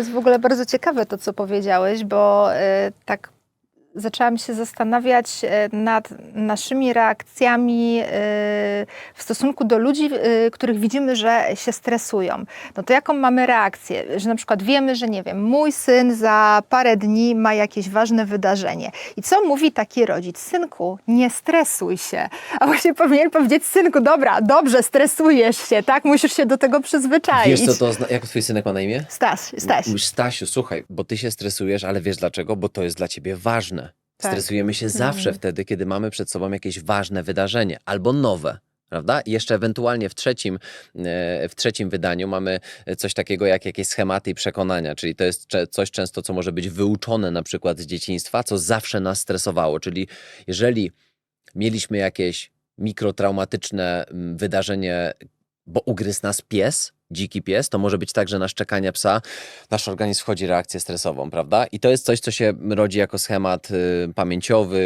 jest w ogóle bardzo ciekawe to, co powiedziałeś, bo e, tak zaczęłam się zastanawiać e, nad naszymi reakcjami e, w stosunku do ludzi, e, których widzimy, że się stresują. No to jaką mamy reakcję? Że na przykład wiemy, że nie wiem, mój syn za parę dni ma jakieś ważne wydarzenie. I co mówi taki rodzic? Synku, nie stresuj się. A właśnie powinien powiedzieć, synku, dobra, dobrze, stresujesz się, tak? Musisz się do tego przyzwyczaić. Wiesz co to, jak twój synek ma na imię? Staś, Staś. Mówisz, Stasiu, słuchaj, bo ty się stresujesz, ale wiesz dlaczego? Bo to jest dla ciebie ważne. Tak. Stresujemy się zawsze wtedy, kiedy mamy przed sobą jakieś ważne wydarzenie albo nowe. Prawda? I jeszcze ewentualnie w trzecim, e, w trzecim wydaniu mamy coś takiego jak jakieś schematy i przekonania, czyli to jest coś często, co może być wyuczone na przykład z dzieciństwa, co zawsze nas stresowało. Czyli jeżeli mieliśmy jakieś mikrotraumatyczne mm, wydarzenie, bo ugryzł nas pies, dziki pies, to może być tak, że na szczekanie psa nasz organizm wchodzi reakcję stresową, prawda? I to jest coś, co się rodzi jako schemat y, pamięciowy,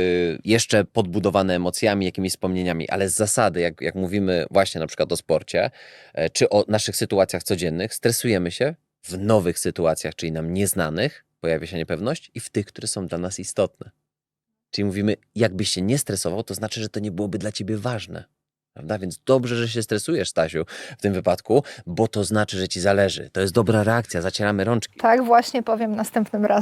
jeszcze podbudowany emocjami, jakimiś wspomnieniami, ale z zasady, jak, jak mówimy właśnie na przykład o sporcie, e, czy o naszych sytuacjach codziennych, stresujemy się w nowych sytuacjach, czyli nam nieznanych, pojawia się niepewność i w tych, które są dla nas istotne. Czyli mówimy, jakbyś się nie stresował, to znaczy, że to nie byłoby dla ciebie ważne. Prawda? Więc dobrze, że się stresujesz, Stasiu, w tym wypadku, bo to znaczy, że ci zależy. To jest dobra reakcja, zacieramy rączki. Tak właśnie powiem następnym razem.